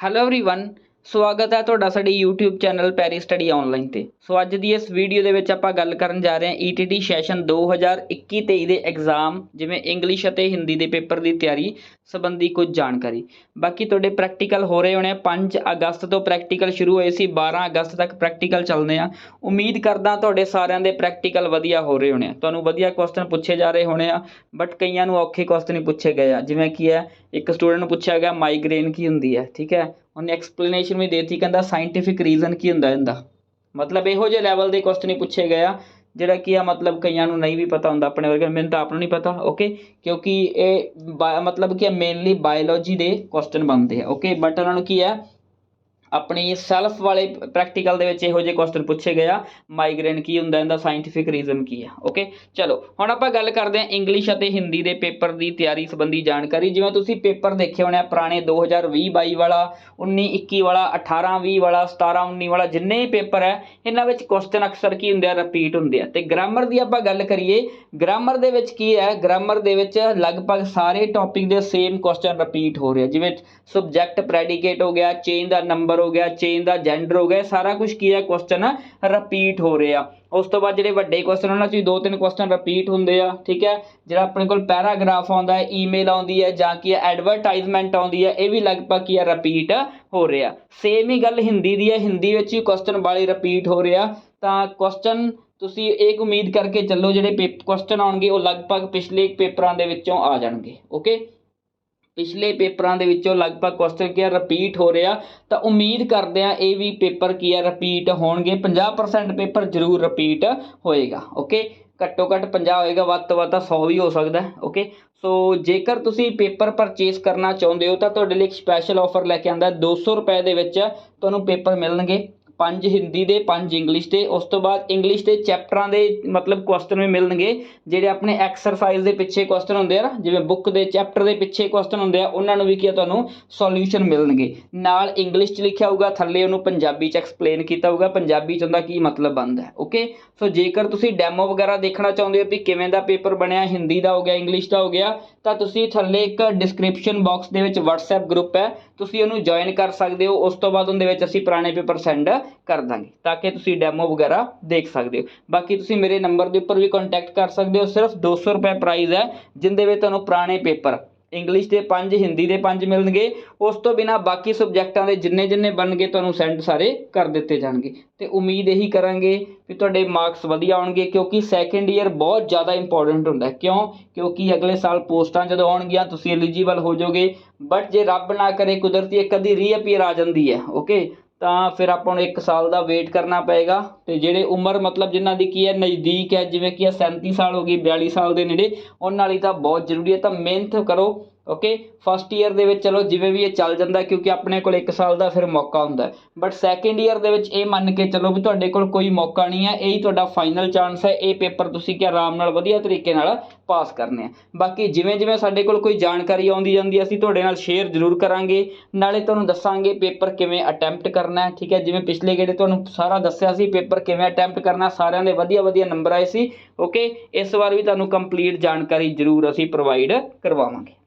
Hello everyone, ਸਵਾਗਤ ਹੈ ਤੁਹਾਡਾ ਸਾਡੇ YouTube channel Perry study online ਤੇ। ਸੋ ਅੱਜ ਦੀ ਇਸ ਵੀਡੀਓ ਦੇ ਵਿੱਚ ਆਪਾਂ ਗੱਲ ਕਰਨ ਜਾ ਰਹੇ ਹਾਂ E ETT ਸੈਸ਼ਨ 2021-23 ਦੇ ਐਗਜ਼ਾਮ ਜਿਵੇਂ ਇੰਗਲਿਸ਼ ਅਤੇ ਹਿੰਦੀ ਦੇ ਪੇਪਰ ਦੀ ਤਿਆਰੀ ਸੰਬੰਧੀ ਕੁਝ ਜਾਣਕਾਰੀ। ਬਾਕੀ ਤੁਹਾਡੇ ਪ੍ਰੈਕਟੀਕਲ ਹੋ ਰਹੇ ਹੋਣੇ ਆ। 5 ਅਗਸਤ ਤੋਂ ਪ੍ਰੈਕਟੀਕਲ ਸ਼ੁਰੂ ਹੋਏ ਸੀ 12 ਅਗਸਤ ਤੱਕ ਪ੍ਰੈਕਟੀਕਲ ਚੱਲਦੇ ਆ। ਉਮੀਦ ਕਰਦਾ ਤੁਹਾਡੇ ਸਾਰਿਆਂ ਦੇ ਪ੍ਰੈਕਟੀਕਲ ਵਧੀਆ ਹੋ ਰਹੇ ਹੋਣੇ ਆ। ਤੁਹਾਨੂੰ ਵਧੀਆ ਕੁਐਸਚਨ ਪੁੱਛੇ ਜਾ ਰਹੇ ਹੋਣੇ ਆ ਬਟ ਕਈਆਂ ਨੂੰ ਔਖੇ ਕੁਐਸਚਨ ਹੀ ਪੁੱਛੇ ਗਏ ਆ। ਜਿਵੇਂ ਕੀ ਹੈ, ਇੱਕ ਸਟੂਡੈਂਟ ਨੂੰ ਪੁੱਛਿਆ ਗਿਆ ਮਾਈਗ੍ਰੇਨ ਕੀ ਹੁੰਦੀ ਹੈ, ਠੀਕ ਹੈ? ਉਹਨੇ ਐਕਸਪਲੇਨੇਸ਼ਨ ਵੀ ਦੇਤੀ, ਕਹਿੰਦਾ ਸਾਇੰਟੀਫਿਕ ਰੀਜ਼ਨ ਕੀ ਹੁੰਦਾ ਇਹਦਾ? ਮਤਲਬ ਇਹੋ ਜਿਹੇ ਲੈਵਲ ਦੇ ਕੁਐਸਚਨ ਹੀ ਪੁੱਛੇ ਗਏ ਆ, ਜਿਹੜਾ ਕੀ ਆ ਮਤਲਬ ਕਈਆਂ ਨੂੰ ਨਹੀਂ ਵੀ ਪਤਾ ਹੁੰਦਾ ਆਪਣੇ ਵਰਗੇ, ਮੈਨੂੰ ਤਾਂ ਆਪ ਨੂੰ ਨਹੀਂ ਪਤਾ ਓਕੇ ਕਿਉਂਕਿ ਇਹ ਬਾ- ਮਤਲਬ ਕਿ ਮੇਨਲੀ ਬਾਇਓਲੋਜੀ ਦੇ ਕੁਐਸਚਨ ਬਣਦੇ ਆ ਓਕੇ ਬਟ ਉਹਨਾਂ ਨੂੰ ਕੀ ਹੈ ਆਪਣੀ ਸੈਲਫ ਵਾਲੇ ਪ੍ਰੈਕਟੀਕਲ ਦੇ ਵਿੱਚ ਇਹੋ ਜਿਹੇ ਕੁਐਸਚਨ ਪੁੱਛੇ ਗਏ ਆ। ਮਾਈਗ੍ਰੇਨ ਕੀ ਹੁੰਦਾ, ਇਹਦਾ ਸਾਇੰਟੀਫਿਕ ਰੀਜ਼ਨ ਕੀ ਆ ਓਕੇ ਚਲੋ, ਹੁਣ ਆਪਾਂ ਗੱਲ ਕਰਦੇ ਹਾਂ ਇੰਗਲਿਸ਼ ਅਤੇ ਹਿੰਦੀ ਦੇ ਪੇਪਰ ਦੀ ਤਿਆਰੀ ਸੰਬੰਧੀ ਜਾਣਕਾਰੀ। ਜਿਵੇਂ ਤੁਸੀਂ ਪੇਪਰ ਦੇਖੇ ਹੋਣੇ ਆ, ਪੁਰਾਣੇ 2020 22 ਵਾਲਾ 19 21 ਵਾਲਾ 18 20 ਵਾਲਾ 17 19 ਵਾਲਾ, ਜਿੰਨੇ ਪੇਪਰ ਹੈ, ਇਹਨਾਂ ਵਿੱਚ ਕੁਐਸਚਨ ਅਕਸਰ ਕੀ ਹੁੰਦੇ ਆ ਰਿਪੀਟ ਹੁੰਦੇ ਆ। ਤੇ ਗ੍ਰਾਮਰ ਦੀ ਆਪਾਂ ਗੱਲ ਕਰੀਏ ਗ੍ਰਾਮਰ ਦੇ ਵਿੱਚ ਕੀ ਹੈ? ਗ੍ਰਾਮਰ ਦੇ ਵਿੱਚ ਲਗਭਗ ਸਾਰੇ ਟੌਪਿਕ ਦੇ ਸੇਮ ਕੁਐਸਚਨ ਰਿਪੀਟ ਹੋ ਰਹੇ ਆ। ਜਿਵੇਂ ਸਬਜੈਕਟ ਪ੍ਰੈਡੀਕੇਟ ਹੋ ਗਿਆ ਚੇਂਜ ਦਾ ਨੰਬਰ ਹੋ ਗਿਆ ਚੇਂਜ ਦਾ ਜੈਂਡਰ ਹੋ ਗਿਆ ਸਾਰਾ ਕੁਝ ਕੀ ਹੈ ਕੁਐਸਚਨ ਰਿਪੀਟ ਹੋ ਰਹੇ। ਉਸ ਤੋਂ ਬਾਅਦ ਜਿਹੜੇ ਵੱਡੇ ਕੁਐਸਚਨ ਉਹਨਾਂ 'ਚ ਦੋ ਤਿੰਨ ਕੁਐਸਚਨ ਰਿਪੀਟ ਹੁੰਦੇ ਆ, ਠੀਕ ਹੈ? ਜਿਹੜਾ ਆਪਣੇ ਕੋਲ ਪੈਰਾਗ੍ਰਾਫ ਆਉਂਦਾ ਹੈ ਈਮੇਲ ਆਉਂਦੀ ਹੈ ਜਾਂ ਕੀ ਹੈ ਐਡਵਰਟਾਈਜ਼ਮੈਂਟ ਆਉਂਦੀ ਹੈ, ਇਹ ਵੀ ਲਗਭਗ ਕੀ ਹੈ ਰਿਪੀਟ ਹੋ ਰਿਹਾ। ਸੇਮ ਹੀ ਗੱਲ ਹਿੰਦੀ ਦੀ ਹੈ, ਹਿੰਦੀ ਵਿੱਚ ਹੀ ਕੁਐਸਚਨ ਵਾਲੇ ਰਿਪੀਟ ਹੋ ਰਿਹਾ। ਤਾਂ ਕੁਐਸਚਨ ਤੁਸੀਂ ਇੱਕ ਉਮੀਦ ਕਰਕੇ ਚੱਲੋ, ਜਿਹੜੇ ਕੁਐਸਚਨ ਆਉਣਗੇ, ਉਹ ਲਗਭਗ ਪਿਛਲੇ ਪੇਪਰਾਂ ਦੇ ਵਿੱਚੋਂ ਆ ਜਾਣਗੇ ਓਕੇ ਪਿਛਲੇ ਪੇਪਰਾਂ ਦੇ ਵਿੱਚੋਂ ਲਗਭਗ ਕੁਐਸਚਨ ਕੀ ਆ ਰਿਪੀਟ ਹੋ ਰਿਹਾ। ਤਾਂ ਉਮੀਦ ਕਰਦੇ ਆ ਇਹ ਵੀ ਪੇਪਰ ਕੀ ਆ ਰਿਪੀਟ ਹੋਣਗੇ। 50% ਪੇਪਰ ਜ਼ਰੂਰ ਰਿਪੀਟ ਹੋਏਗਾ ਓਕੇ ਘੱਟੋ ਘੱਟ 50 ਹੋਏਗਾ, ਵੱਧ ਤੋਂ ਵੱਧ ਤਾਂ 100 ਵੀ ਹੋ ਸਕਦਾ ਓਕੇ ਸੋ ਜੇਕਰ ਤੁਸੀਂ ਪੇਪਰ ਪਰਚੇਸ ਕਰਨਾ ਚਾਹੁੰਦੇ ਹੋ ਤਾਂ ਤੁਹਾਡੇ ਲਈ ਇੱਕ ਸਪੈਸ਼ਲ ਆਫਰ ਲੈ ਕੇ ਆਂਦਾ। 200 ਰੁਪਏ ਦੇ ਵਿੱਚ ਤੁਹਾਨੂੰ ਪੇਪਰ ਮਿਲਣਗੇ। ਪੰਜ ਹਿੰਦੀ ਦੇ, ਪੰਜ ਇੰਗਲਿਸ਼ ਦੇ, ਉਸ ਤੋਂ ਬਾਅਦ ਇੰਗਲਿਸ਼ ਦੇ ਚੈਪਟਰਾਂ ਦੇ ਮਤਲਬ ਕੁਐਸਚਨ ਵੀ ਮਿਲਣਗੇ, ਜਿਹੜੇ ਆਪਣੇ ਐਕਸਰਸਾਈਜ਼ ਦੇ ਪਿੱਛੇ ਕੁਐਸਚਨ ਹੁੰਦੇ ਆ ਨਾ, ਜਿਵੇਂ ਬੁੱਕ ਦੇ ਚੈਪਟਰ ਦੇ ਪਿੱਛੇ ਕੁਐਸਚਨ ਹੁੰਦੇ ਆ, ਉਹਨਾਂ ਨੂੰ ਵੀ ਕੀ ਤੁਹਾਨੂੰ ਸੋਲੂਸ਼ਨ ਮਿਲਣਗੇ। ਨਾਲ ਇੰਗਲਿਸ਼ 'ਚ ਲਿਖਿਆ ਹੋਊਗਾ, ਥੱਲੇ ਉਹਨੂੰ ਪੰਜਾਬੀ 'ਚ ਐਕਸਪਲੇਨ ਕੀਤਾ ਹੋਊਗਾ, ਪੰਜਾਬੀ 'ਚ ਉਹਦਾ ਕੀ ਮਤਲਬ ਬਣਦਾ ਹੈ ਓਕੇ ਸੋ ਜੇਕਰ ਤੁਸੀਂ ਡੈਮੋ ਵਗੈਰਾ ਦੇਖਣਾ ਚਾਹੁੰਦੇ ਹੋ ਵੀ ਕਿਵੇਂ ਦਾ ਪੇਪਰ ਬਣਿਆ, ਹਿੰਦੀ ਦਾ ਹੋ ਗਿਆ, ਇੰਗਲਿਸ਼ ਦਾ ਹੋ ਗਿਆ ਤਾਂ ਤੁਸੀਂ ਥੱਲੇ ਇੱਕ ਡਿਸਕ੍ਰਿਪਸ਼ਨ ਬਾਕਸ ਦੇ ਵਿੱਚ WhatsApp ਗਰੁੱਪ ਹੈ। ਤੁਸੀਂ ਉਹਨੂੰ ਜੁਆਇਨ ਕਰ ਸਕਦੇ ਹੋ। ਉਸ ਤੋਂ ਬਾਅਦ ਉਹਦੇ ਵਿੱਚ ਅਸੀਂ ਪੁਰਾਣੇ ਪੇਪਰ ਸੈਂਡ ਕਰ ਦਾਂਗੇ, ਤਾਂ ਕਿ ਤੁਸੀਂ ਡੈਮੋ ਵਗੈਰਾ ਦੇਖ ਸਕਦੇ ਹੋ। ਬਾਕੀ ਤੁਸੀਂ ਮੇਰੇ ਨੰਬਰ ਦੇ ਉੱਪਰ ਵੀ ਕੰਟੈਕਟ ਕਰ ਸਕਦੇ ਹੋ। ਸਿਰਫ 200 ਰੁਪਏ ਪ੍ਰਾਈਸ ਹੈ, ਜਿੰਦੇ ਵਿੱਚ ਤੁਹਾਨੂੰ ਪੁਰਾਣੇ ਪੇਪਰ ਇੰਗਲਿਸ਼ ਦੇ ਪੰਜ ਹਿੰਦੀ ਦੇ ਪੰਜ ਮਿਲਣਗੇ। ਉਸ ਤੋਂ ਬਿਨਾ ਬਾਕੀ ਸਬਜੈਕਟਾਂ ਦੇ ਜਿੰਨੇ ਜਿੰਨੇ ਬਣਨਗੇ, ਤੁਹਾਨੂੰ ਸੈਂਡ ਸਾਰੇ ਕਰ ਦਿੱਤੇ ਜਾਣਗੇ। ਤੇ ਉਮੀਦ ਇਹੀ ਕਰਾਂਗੇ ਵੀ ਤੁਹਾਡੇ ਮਾਰਕਸ ਵਧੀਆ ਆਉਣਗੇ, ਕਿਉਂਕਿ ਸੈਕੰਡ ਈਅਰ ਬਹੁਤ ਜ਼ਿਆਦਾ ਇੰਪੋਰਟੈਂਟ ਹੁੰਦਾ। ਕਿਉਂ? ਕਿਉਂਕਿ ਅਗਲੇ ਸਾਲ ਪੋਸਟਾਂ ਜਦੋਂ ਆਉਣਗੀਆਂ, ਤੁਸੀਂ ਐਲੀਜੀਬਲ ਹੋ ਜਾਓਗੇ। ਬਟ ਜੇ ਰੱਬ ਨਾ ਕਰੇ, ਕੁਦਰਤੀ ਇੱਕ ਅੱਧੀ ਰੀਅਪੀਅਰ ਆ ਜਾਂਦੀ ਹੈ ਓਕੇ ਤਾਂ ਫਿਰ ਆਪਾਂ ਨੂੰ 1 ਸਾਲ ਦਾ ਵੇਟ ਕਰਨਾ ਪਏਗਾ। ਤੇ ਜਿਹੜੇ ਉਮਰ ਮਤਲਬ ਜਿਨ੍ਹਾਂ ਦੀ ਕੀ ਹੈ, ਨਜ਼ਦੀਕ ਹੈ, ਜਿਵੇਂ ਕਿ 37 ਸਾਲ ਹੋ ਗਈ 42 ਸਾਲ ਦੇ ਨੇੜੇ, ਉਹਨਾਂ ਲਈ ਤਾਂ ਬਹੁਤ ਜ਼ਰੂਰੀ ਹੈ। ਤਾਂ ਮਿਹਨਤ ਕਰੋ ਓਕੇ ਫਸਟ ਈਅਰ ਦੇ ਵਿੱਚ ਚਲੋ ਜਿਵੇਂ ਵੀ ਇਹ ਚੱਲ ਜਾਂਦਾ, ਕਿਉਂਕਿ ਆਪਣੇ ਕੋਲ 1 ਸਾਲ ਦਾ ਫਿਰ ਮੌਕਾ ਹੁੰਦਾ। ਬਟ ਸੈਕੰਡ ਈਅਰ ਦੇ ਵਿੱਚ ਇਹ ਮੰਨ ਕੇ ਚਲੋ ਵੀ ਤੁਹਾਡੇ ਕੋਲ ਕੋਈ ਮੌਕਾ ਨਹੀਂ ਹੈ, ਇਹੀ ਤੁਹਾਡਾ ਫਾਈਨਲ ਚਾਂਸ ਹੈ, ਇਹ ਪੇਪਰ ਤੁਸੀਂ ਕਿ ਆਰਾਮ ਨਾਲ ਵਧੀਆ ਤਰੀਕੇ ਨਾਲ ਪਾਸ ਕਰਨੇ ਆ। ਬਾਕੀ ਜਿਵੇਂ ਜਿਵੇਂ ਸਾਡੇ ਕੋਲ ਕੋਈ ਜਾਣਕਾਰੀ ਆਉਂਦੀ ਜਾਂਦੀ ਅਸੀਂ ਤੁਹਾਡੇ ਨਾਲ ਸ਼ੇਅਰ ਜ਼ਰੂਰ ਕਰਾਂਗੇ। ਨਾਲੇ ਤੁਹਾਨੂੰ ਦੱਸਾਂਗੇ ਪੇਪਰ ਕਿਵੇਂ ਅਟੈਂਪਟ ਕਰਨਾ ਹੈ, ਠੀਕ ਹੈ? ਜਿਵੇਂ ਪਿਛਲੇ ਗੇੜੇ ਤੁਹਾਨੂੰ ਸਾਰਾ ਦੱਸਿਆ ਸੀ ਪੇਪਰ ਕਿਵੇਂ ਅਟੈਂਪਟ ਕਰਨਾ, ਸਾਰਿਆਂ ਦੇ ਵਧੀਆ ਵਧੀਆ ਨੰਬਰ ਆਏ ਸੀ। ਓਕੇ ਇਸ ਵਾਰ ਵੀ ਤੁਹਾਨੂੰ ਕੰਪਲੀਟ ਜਾਣਕਾਰੀ ਜ਼ਰੂਰ ਅਸੀਂ ਪ੍ਰੋਵਾਈਡ ਕਰਵਾਵਾਂਗੇ।